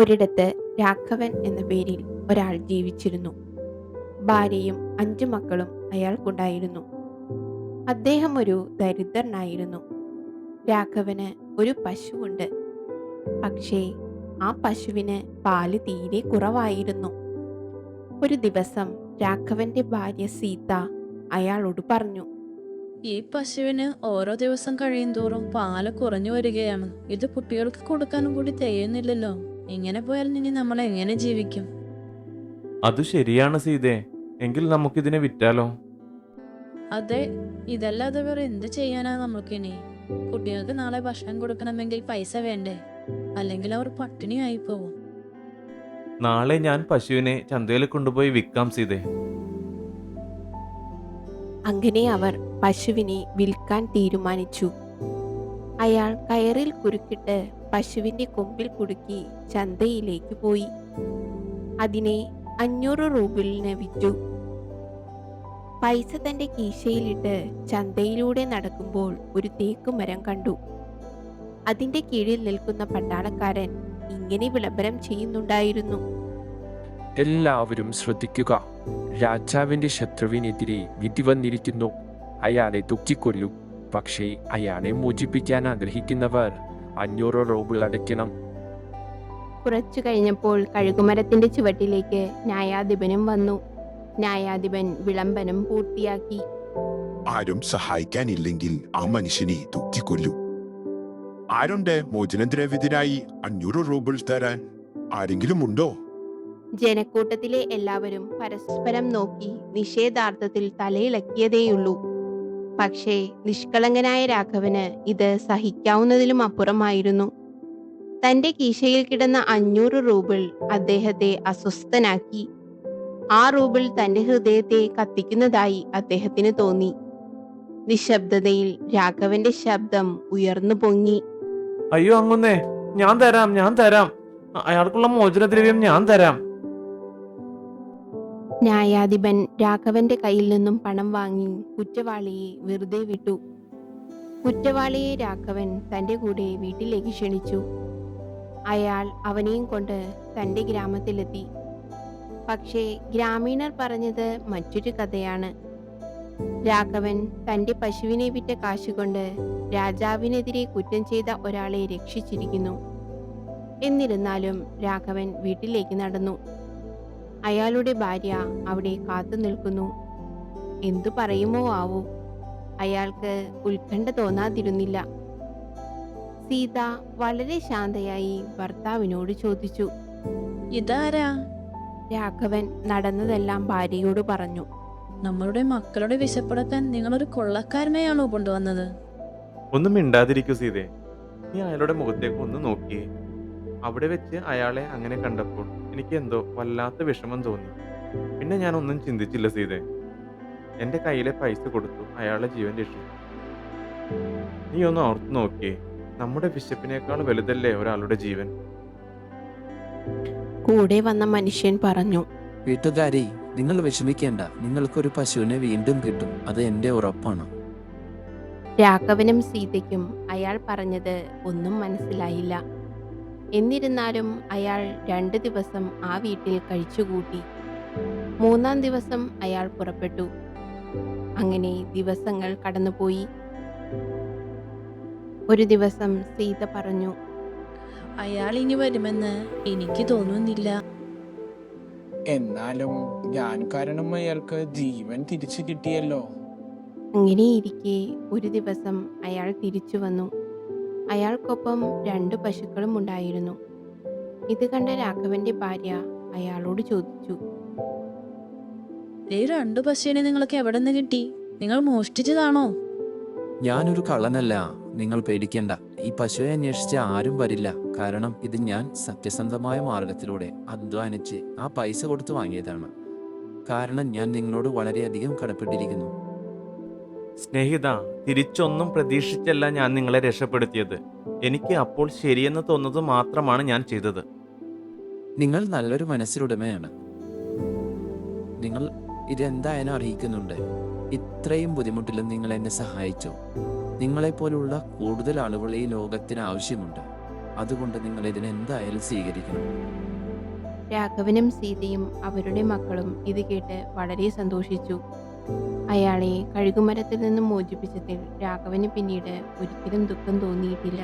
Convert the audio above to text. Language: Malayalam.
ഒരിടത്ത് രാഘവൻ എന്ന പേരിൽ ഒരാൾ ജീവിച്ചിരുന്നു. ഭാര്യയും അഞ്ചു മക്കളും അയാൾക്കുണ്ടായിരുന്നു. അദ്ദേഹം ഒരു ദരിദ്രനായിരുന്നു. രാഘവന് ഒരു പശുവുണ്ട്. പക്ഷേ ആ പശുവിന് പാൽ തീരെ കുറവായിരുന്നു. ഒരു ദിവസം രാഘവന്റെ ഭാര്യ സീത അയാളോട് പറഞ്ഞു ഈ പശുവിന് ഓരോ ദിവസം കഴിയും തോറും പാൽ കുറഞ്ഞു വരികയാണ്. ഇത് കുട്ടികൾക്ക് കൊടുക്കാനും കൂടി തികയുന്നില്ലല്ലോ. ഇങ്ങനെ പോയാൽ ഇനി നമ്മൾ എങ്ങനെ ജീവിക്കും? അത് ശരിയാണ് സീതേ. എങ്കിൽ നമുക്കിതിനെ വിറ്റാലോ? അതെ ഇതല്ലാതെ വേറെ എന്ത് ചെയ്യാനാ നമുക്കിനി കുട്ടികൾക്ക് നാളെ ഭക്ഷണം കൊടുക്കണമെങ്കിൽ പൈസ വേണ്ടേ? അല്ലെങ്കിൽ അവർ പട്ടിണിയായി പോവും. നാളെ ഞാൻ പശുവിനെ ചന്തയിൽ കൊണ്ടുപോയി വിൽക്കാം സീതേ. അങ്ങനെ അവർ പശുവിനെ വിൽക്കാൻ തീരുമാനിച്ചു. അയാൾ കയറിൽ കുരുക്കിട്ട് പശുവിന്റെ കൊമ്പിൽ കുടുക്കി ചന്തയിലേക്ക് പോയി. അതിനെ അഞ്ഞൂറ് റൂബിളിന് വിറ്റു. പൈസ തന്റെ കീശയിലിട്ട് ചന്തയിലൂടെ നടക്കുമ്പോൾ ഒരു തേക്കുമരം കണ്ടു. അതിന്റെ കീഴിൽ നിൽക്കുന്ന പട്ടാളക്കാരൻ ഇങ്ങനെ വിളംബരം ചെയ്യുന്നുണ്ടായിരുന്നു. എല്ലാവരും ശ്രദ്ധിക്കുക. രാജാവിന്റെ ശത്രുവിനെതിരെ വിധി വന്നിരിക്കുന്നു. അയാളെ തുക്കിക്കൊല്ലും. പക്ഷേ അയാളെ മോചിപ്പിക്കാൻ ആഗ്രഹിക്കുന്നവർ അഞ്ഞൂറ് റൂബിൾ അടയ്ക്കണം. കുറച്ചു കഴിഞ്ഞപ്പോൾ കഴുകുമരത്തിന്റെ ചുവട്ടിലേക്ക് ന്യായാധിപനും വന്നു. ന്യായാധിപൻ വിളംബനം പൂർത്തിയാക്കി. ആരും സഹായിക്കാനില്ലെങ്കിൽ ആ മനുഷ്യനെ തൂക്കിക്കൊല്ലു. ആരുണ്ട് മോചനദ്രവ്യത്തിനായി അഞ്ഞൂറ് റൂബിൾ തരാൻ? ആരെങ്കിലും ഉണ്ടോ? ജനക്കൂട്ടത്തിലെ എല്ലാവരും പരസ്പരം നോക്കി നിഷേധാർത്ഥത്തിൽ തലയിളക്കിയതേയുള്ളൂ. പക്ഷേ നിഷ്കളങ്കനായ രാഘവന് ഇത് സഹിക്കാവുന്നതിലും അപ്പുറമായിരുന്നു. തന്റെ കീശയിൽ കിടന്ന അഞ്ഞൂറ് റൂബിൾ അദ്ദേഹത്തെ അസ്വസ്ഥനാക്കി. ആ റൂബിൾ തന്റെ ഹൃദയത്തെ കത്തിക്കുന്നതായി അദ്ദേഹത്തിന് തോന്നി. നിശബ്ദതയിൽ രാഘവന്റെ ശബ്ദം ഉയർന്നു പൊങ്ങി. അയ്യോ അങ്ങുന്നേ ഞാൻ തരാം ഞാൻ തരാം. അയാൾക്കുള്ള മോചനദ്രവ്യം ഞാൻ തരാം. ന്യായാധിപൻ രാഘവന്റെ കയ്യിൽ നിന്നും പണം വാങ്ങി കുറ്റവാളിയെ വെറുതെ വിട്ടു. കുറ്റവാളിയെ രാഘവൻ തന്റെ കൂടെ വീട്ടിലേക്ക് ക്ഷണിച്ചു. അയാൾ അവനെയും കൊണ്ട് തന്റെ ഗ്രാമത്തിലെത്തി. പക്ഷേ ഗ്രാമീണർ പറഞ്ഞത് മറ്റൊരു കഥയാണ്. രാഘവൻ തന്റെ പശുവിനെ വിറ്റ കാശുകൊണ്ട് രാജാവിനെതിരെ കുറ്റം ചെയ്ത ഒരാളെ രക്ഷിച്ചിരിക്കുന്നു. എന്നിരുന്നാലും രാഘവൻ വീട്ടിലേക്ക് നടന്നു. അയാളുടെ ഭാര്യ അവിടെ കാത്തു നിൽക്കുന്നു. എന്തു പറയുമോ ആവോ. അയാൾക്ക് ഉത്കണ്ഠ തോന്നാതിരുന്നില്ല. സീത വളരെ ശാന്തയായി ഭർത്താവിനോട് ചോദിച്ചു. ഇതാരാ? രാഘവൻ നടന്നതെല്ലാം ഭാര്യയോട് പറഞ്ഞു. നമ്മളുടെ മക്കളുടെ വിശപ്പെടുത്താൻ നിങ്ങളൊരു കൊള്ളക്കാരനെയാണോ കൊണ്ടുവന്നത്? ഒന്നും മിണ്ടാതിരിക്കൂ സീതേ. നീ അയാളുടെ മുഖത്തേക്ക് ഒന്ന് നോക്കിയേ. അവിടെ വെച്ച് അയാളെ അങ്ങനെ കണ്ടപ്പോൾ എനിക്ക് എന്തോ വല്ലാത്ത വിഷമം തോന്നി. പിന്നെ ഞാൻ ഒന്നും ചിന്തിച്ചില്ല സീതേ. എന്റെ കയ്യിലെ പൈസ കൊടുത്തു അയാളെ ജീവൻ രക്ഷിച്ചു. നീ ഒന്ന് ഓർത്തു നോക്കിയേ നമ്മുടെ വിശപ്പിനേക്കാൾ വലുതല്ലേ ഒരാളുടെ ജീവൻ? കൂടെ വന്ന മനുഷ്യൻ പറഞ്ഞു വീട്ടുകാരി നിങ്ങൾ വിഷമിക്കേണ്ട. നിങ്ങൾക്കൊരു പശുവിനെ വീണ്ടും കിട്ടും. അത് എന്റെ ഉറപ്പാണ്. രാഘവനും സീതയ്ക്കും അയാൾ പറഞ്ഞത് ഒന്നും മനസ്സിലായില്ല. എന്നിരുന്നാലും അയാൾ രണ്ട് ദിവസം ആ വീട്ടിൽ കഴിച്ചുകൂട്ടി. മൂന്നാം ദിവസം അയാൾ പുറപ്പെട്ടു. അങ്ങനെ ദിവസങ്ങൾ കടന്നുപോയി. ഒരു ദിവസം സീത പറഞ്ഞു അയാൾ ഇനി വരുമെന്ന് എനിക്ക് തോന്നുന്നില്ല. എന്നാലും ഞാൻ കാരണം അയാൾക്ക് ജീവൻ തിരിച്ചു കിട്ടിയല്ലോ. അങ്ങനെയിരിക്കെ ഒരു ദിവസം അയാൾ തിരിച്ചു വന്നു. അയാൾക്കൊപ്പം രണ്ട് പശുക്കളും ഉണ്ടായിരുന്നു. ഇത് കണ്ട രാഘവന്റെ ഭാര്യ അയാളോട് ചോദിച്ചു. ഈ രണ്ടു പശുവിനെ നിങ്ങൾക്ക് എവിടെ നിന്ന് കിട്ടി? നിങ്ങൾ മോഷ്ടിച്ചതാണോ? ഞാനൊരു കള്ളനല്ല. നിങ്ങൾ പേടിക്കണ്ട. ഈ പശുവെ അന്വേഷിച്ച് ആരും വരില്ല. കാരണം ഇത് ഞാൻ സത്യസന്ധമായ മാർഗത്തിലൂടെ അധ്വാനിച്ച് ആ പൈസ കൊടുത്ത് വാങ്ങിയതാണ്. കാരണം ഞാൻ നിങ്ങളോട് വളരെയധികം കടപ്പെട്ടിരിക്കുന്നു. സ്നേഹിത തിരിച്ചൊന്നും പ്രതീക്ഷിച്ചല്ല ഞാൻ നിങ്ങളെ രക്ഷപ്പെടുത്തിയത്. എനിക്ക് അപ്പോൾ ശരിയെന്ന് തോന്നുന്നത് മാത്രമാണ് ഞാൻ ചെയ്തത്. നിങ്ങൾ നല്ലൊരു മനസ്സിലുടമയാണ്. നിങ്ങൾ ഇതെന്തായാലും അറിയിക്കുന്നുണ്ട്. ഇത്രയും ബുദ്ധിമുട്ടിലും നിങ്ങൾ എന്നെ സഹായിച്ചു. നിങ്ങളെപ്പോലുള്ള കൂടുതൽ ആളുകൾ ഈ ലോകത്തിന് ആവശ്യമുണ്ട്. അതുകൊണ്ട് നിങ്ങൾ ഇതിനെ എന്തായാലും സ്വീകരിക്കണം. രാഘവനും സീതയും അവരുടെ മക്കളും ഇത് കേട്ട് വളരെ സന്തോഷിച്ചു. അയാളെ കഴുകുമരത്തിൽ നിന്നും മോചിപ്പിച്ചതിൽ രാഘവന് പിന്നീട് ഒരിക്കലും ദുഃഖം തോന്നിയിട്ടില്ല.